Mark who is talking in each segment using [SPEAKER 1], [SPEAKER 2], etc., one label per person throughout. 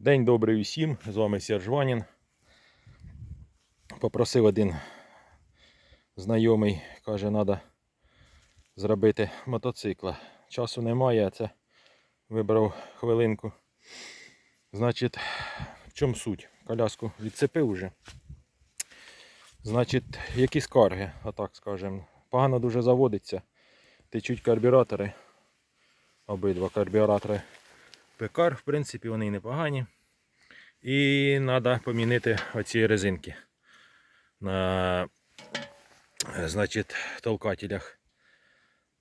[SPEAKER 1] День добрий усім, з вами Серж Ванін. Попросив один знайомий, каже, треба зробити мотоцикла. Часу немає, а це вибрав хвилинку. Значить, в чому суть? Коляску відцепив уже. Значить, які скарги, отак скажемо. Погано дуже заводиться. Течуть карбюратори. Обидва карбюратори Пекар, в принципі, вони непогані. І треба помінити оці резинки на е, значить, толкателях.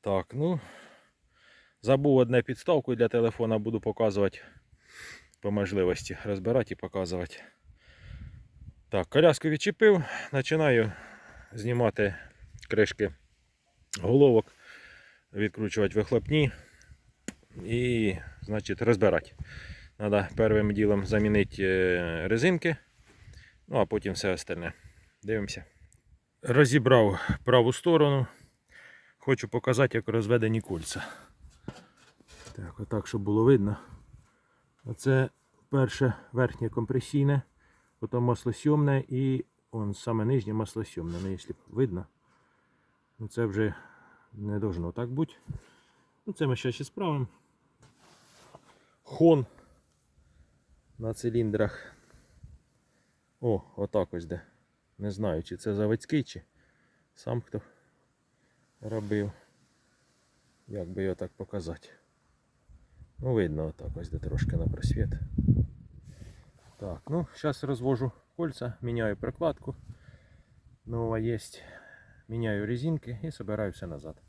[SPEAKER 1] Так, ну, забув одне підставку для телефона, буду показувати по можливості розбирати і показувати. Так, коляску відчепив, починаю знімати кришки головок, відкручувати вихлопні і значить, розбирати. Треба першим ділом замінити е, резинки, ну а потім все остальне. Дивимося. Розібрав праву сторону. Хочу показати, як розведені кольця. Так, отак, щоб було видно. Оце перше верхнє компресійне, потім маслосйомне і он саме нижнє маслосйомне. Ну, якщо видно, ну це вже не должно так бути. Ну, це ми ще ще справимо. Хон на циліндрах. О, отак ось де. Не знаю, чи це заводський, чи сам хто робив. Як би його так показати. Ну, видно отак ось де трошки на просвіт. Так, ну, зараз розвожу кольця, міняю прокладку. Нова є. Міняю резинки і собираю все назад.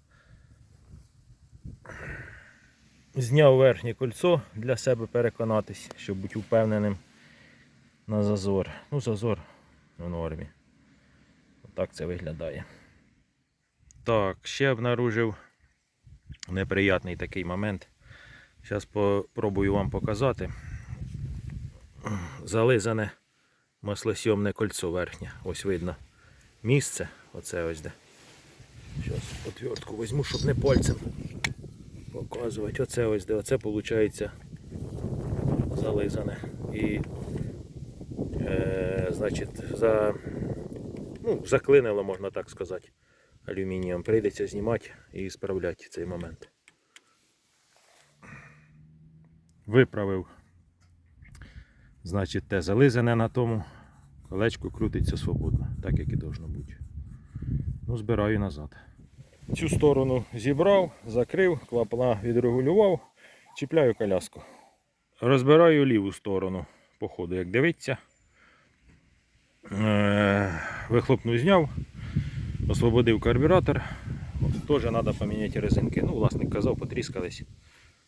[SPEAKER 1] Зняв верхнє кольцо для себе переконатись, щоб бути впевненим на зазор. Ну, зазор в нормі. Отак це виглядає. Так, ще обнаружив неприятний такий момент. Зараз попробую вам показати. Зализане маслосйомне кольцо верхнє. Ось видно місце. Оце ось де. Зараз отвертку візьму, щоб не пальцем показувати. Оце ось де. Оце виходить зализане. І е, значить, за, ну, заклинило, можна так сказати, алюмінієм. Прийдеться знімати і справляти цей момент. Виправив. Значить, те зализане на тому. Колечко крутиться свободно, так як і должно бути. Ну, збираю назад. Цю сторону зібрав, закрив, клапана відрегулював, чіпляю коляску. Розбираю ліву сторону, по ходу, як дивиться. Е, Вихлопну зняв, освободив карбюратор. Теж треба поміняти резинки. Ну, власник казав, потріскались.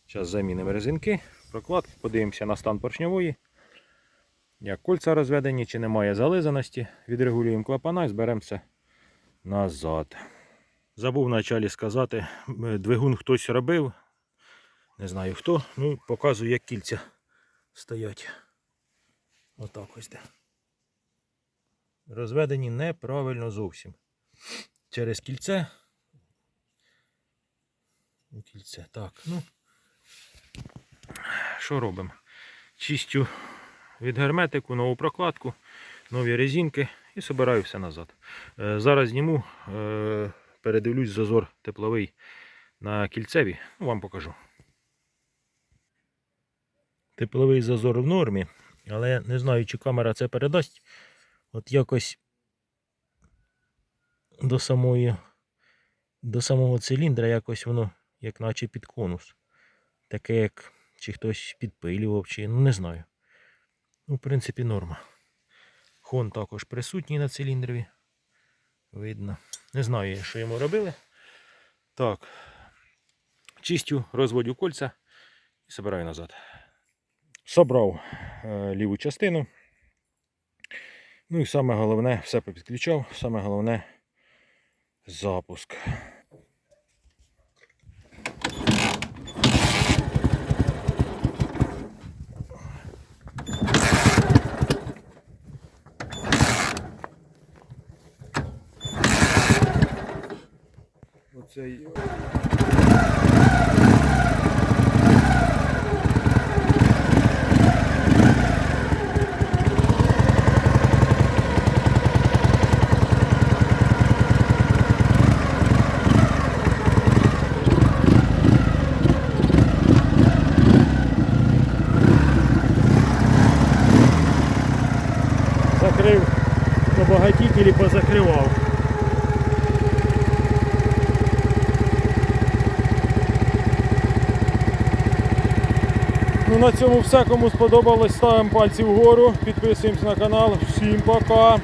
[SPEAKER 1] Зараз замінимо резинки, прокладки, подивимося на стан поршньової. Як кольця розведені, чи немає зализаності. Відрегулюємо клапана і зберемося назад. Забув вначалі сказати, е, двигун хтось робив. Не знаю хто. Ну, показую, як кільця стоять. Отак ось де. Розведені неправильно зовсім. Через кільце. Кільце. Так, ну. Що робимо? Чистю від герметику, нову прокладку, нові резинки і собираю все назад. Е, Зараз зніму, е, передивлюсь зазор тепловий на кільцеві, ну, вам покажу. Тепловий зазор в нормі, але не знаю, чи камера це передасть. От якось до самої, до самого циліндра якось воно, як наче під конус. Таке, як чи хтось підпилював, чи ну не знаю. Ну, в принципі, норма. Хон також присутній на циліндрові. Видно. Не знаю, що йому робили. Так. Чистю, розводю кольця і собираю назад. Собрав е, ліву частину. Ну і саме головне, все попідключав, саме головне запуск. цей. Е, Закрив побагатіть або позакривав. На цьому все. Кому сподобалось, ставимо пальці вгору, підписуємось на канал. Всім пока!